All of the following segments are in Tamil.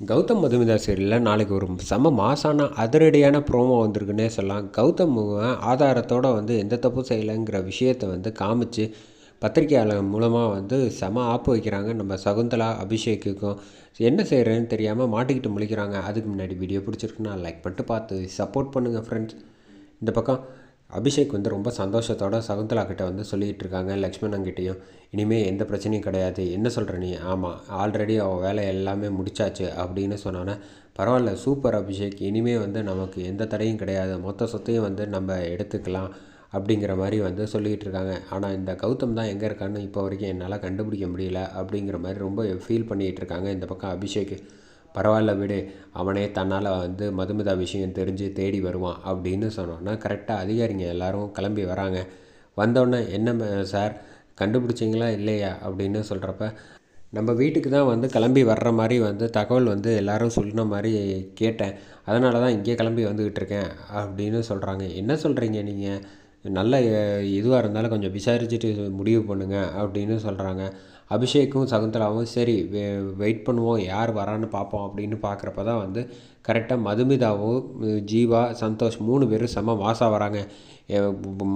கௌதம் மதுமிதா சீரியலில் நாளைக்கு ஒரு செம மாசான அதிரடியான ப்ரோமோ வந்திருக்குன்னே சொல்லலாம். கௌதம் ஆதாரத்தோடு வந்து எந்த தப்பும் செய்யலைங்கிற விஷயத்தை வந்து காமிச்சு பத்திரிகையாளர் மூலமாக வந்து செம ஆப்பு வைக்கிறாங்க. நம்ம சகுந்தலா அபிஷேக்குக்கும் என்ன செய்கிறேன்னு தெரியாமல் மாட்டிக்கிட்டு முழிக்கிறாங்க. அதுக்கு முன்னாடி வீடியோ பிடிச்சிருக்குன்னா லைக் பண்ணிட்டு பார்த்து சப்போர்ட் பண்ணுங்கள் ஃப்ரெண்ட்ஸ் இந்த பக்கம் அபிஷேக் வந்து ரொம்ப சந்தோஷத்தோட சகுந்தலா கிட்ட வந்து சொல்லிகிட்டு இருக்காங்க லக்ஷ்மணங்கிட்டேயும் இனிமேல் எந்த பிரச்சனையும் கிடையாது. என்ன சொல்கிற நீ? ஆமாம் ஆல்ரெடி அவள் வேலை எல்லாமே முடிச்சாச்சு அப்படின்னு சொன்னோன்னே பரவாயில்ல சூப்பர் அபிஷேக். இனிமேல் வந்து நமக்கு எந்த தடையும் கிடையாது. மொத்த சொத்தையும் வந்து நம்ம எடுத்துக்கலாம் அப்படிங்கிற மாதிரி வந்து சொல்லிகிட்டு இருக்காங்க. ஆனால் இந்த கௌதம் தான் எங்கே இருக்கான்னு இப்போ வரைக்கும் என்னால் கண்டுபிடிக்க முடியல அப்படிங்கிற மாதிரி ரொம்ப ஃபீல் பண்ணிகிட்டு இருக்காங்க இந்த பக்கம் அபிஷேக். பரவாயில்ல விடு அவனே தன்னால் வந்து மதுமிதா விஷயம் தெரிஞ்சு தேடி வருவான் அப்படின்னு சொன்னோன்னா கரெக்டாக அதிகாரிங்க எல்லோரும் கிளம்பி வராங்க. வந்தோடனே என்ன சார் கண்டுபிடிச்சிங்களா இல்லையா? அப்படின்னு சொல்கிறப்ப நம்ம வீட்டுக்கு தான் வந்து கிளம்பி வர்ற மாதிரி வந்து தகவல் வந்து எல்லோரும் சொன்ன மாதிரி கேட்டேன். அதனால தான் இங்கே கிளம்பி வந்துக்கிட்டு இருக்கேன். அப்படின்னு சொல்கிறாங்க என்ன சொல்கிறீங்க நீங்கள் நல்ல இதுவாக இருந்தாலும் கொஞ்சம் விசாரிச்சுட்டு முடிவு பண்ணுங்கள் அப்படின்னு சொல்கிறாங்க அபிஷேக்கும் சகுந்தலாவும் சரி வெ வெயிட் பண்ணுவோம் யார் வரான்னு பார்ப்போம் அப்படின்னு பார்க்குறப்ப தான் வந்து கரெக்டாக மதுமிதாவும் ஜீவா சந்தோஷ் மூணு பேரும் செம்ம மாசாக வராங்க.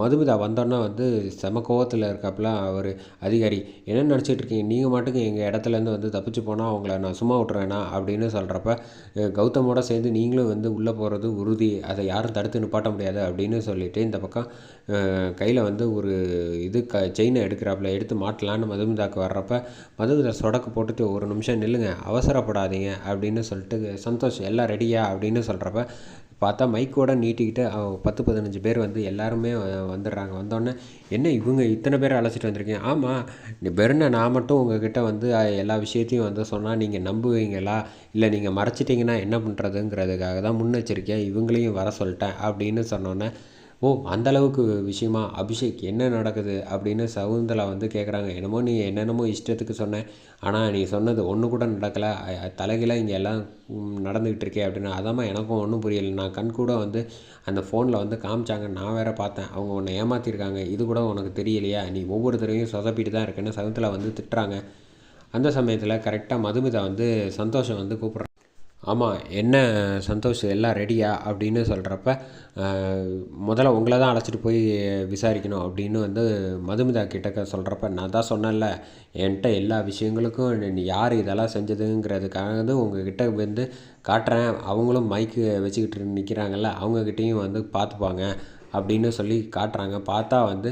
மதுமிதா வந்தோன்னா வந்து செம கோவத்தில் இருக்காப்புல அவர் அதிகாரி. என்ன நினச்சிட்டு இருக்கீங்க நீங்கள் மாட்டுக்கு எங்கள் இடத்துலேருந்து வந்து தப்பிச்சு போனால் அவங்கள நான் சும்மா விட்ருவேனா அப்படின்னு சொல்கிறப்ப கௌதமோட சேர்ந்து நீங்களும் வந்து உள்ளே போகிறது உறுதி. அதை யாரும் தடுத்து நிப்பாட்ட முடியாது. அப்படின்னு சொல்லிவிட்டு இந்த பக்கம் கையில் வந்து ஒரு இது க செயினை எடுக்கிறாப்புல எடுத்து மாட்டலான்னு மதுமிதாக்கு வர்றப்ப மதுமிதா சொடக்கு போட்டுட்டு ஒரு நிமிஷம் நில்லுங்க. அவசரப்படாதீங்க. அப்படின்னு சொல்லிட்டு சந்தோஷ் எல்லாம் ரெடியா அப்படின்னு சொல்கிறப்ப பார்த்தா மைக்கோட நீட்டிக்கிட்டு பத்து பதினஞ்சு பேர் வந்து எல்லாருமே வந்துடுறாங்க. வந்தோடனே என்ன இவங்க இத்தனை பேர் அழைச்சிட்டு வந்திருக்கீங்க? ஆமாம் வெறும் நான் மட்டும் உங்ககிட்ட வந்து எல்லா விஷயத்தையும் வந்து சொன்னால் நீங்கள் நம்புவீங்களா? இல்லை நீங்கள் மறைச்சிட்டிங்கன்னா என்ன பண்ணுறதுங்கிறதுக்காக தான் முன்னெச்சரிக்கையாக இவங்களையும் வர சொல்லிட்டேன் அப்படின்னு சொன்னோன்னே ஓ அந்தளவுக்கு விஷயமா? அபிஷேக் என்ன நடக்குது? அப்படின்னு சகுந்தலா வந்து கேட்குறாங்க என்னமோ நீ என்னென்னமோ இஷ்டத்துக்கு சொன்னேன் ஆனால் நீ சொன்னது ஒன்று கூட நடக்கலை. தலைகளாக இங்கே எல்லாம் நடந்துக்கிட்டு இருக்கே அப்படின்னு. அதாம்மா எனக்கும் ஒன்றும் புரியலை. நான் கண் கூட வந்து அந்த ஃபோனில் வந்து காமிச்சாங்க. நான் வேறு பார்த்தேன். அவங்க உன்னை ஏமாற்றிருக்காங்க இது கூட உனக்கு தெரியலையா? நீ ஒவ்வொருத்தரையும் சொதப்பிட்டு தான் இருக்குன்னு சகுந்தலா வந்து திட்டுறாங்க. அந்த சமயத்தில் கரெக்டாக மதுமிதா வந்து சந்தோஷம் வந்து கூப்பிட்றாங்க ஆமாம் என்ன சந்தோஷ் எல்லாம் ரெடியா அப்படின்னு சொல்கிறப்ப முதல்ல உங்களை தான் அழைச்சிட்டு போய் விசாரிக்கணும் அப்படின்னு வந்து மதுமிதா கிட்டக்க சொல்கிறப்ப நான் தான் சொன்னேன்ல என்கிட்ட எல்லா விஷயங்களுக்கும் யார் இதெல்லாம் செஞ்சதுங்கிறதுக்காக வந்து உங்ககிட்ட வந்து காட்டுறேன். அவங்களும் மைக்கு வச்சுக்கிட்டு நிற்கிறாங்கல்ல அவங்கக்கிட்டேயும் வந்து பார்த்துப்பாங்க அப்படின்னு சொல்லி காட்டுறாங்க. பார்த்தா வந்து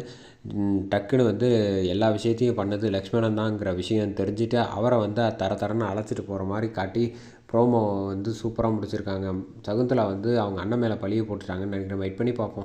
டக்குன்னு வந்து எல்லா விஷயத்தையும் பண்ணது லக்ஷ்மணன் தாங்கிற விஷயம் தெரிஞ்சுட்டு அவரை வந்து தர தரன்னு அழைச்சிட்டு போகிற மாதிரி காட்டி ப்ரோமோ வந்து சூப்பராக முடிச்சிருக்காங்க. சகுந்தலா வந்து அவங்க அண்ணன் மேலே பழிய போட்டுட்டாங்கன்னு நினைக்கிறேன். வெயிட் பண்ணி பார்ப்போம்.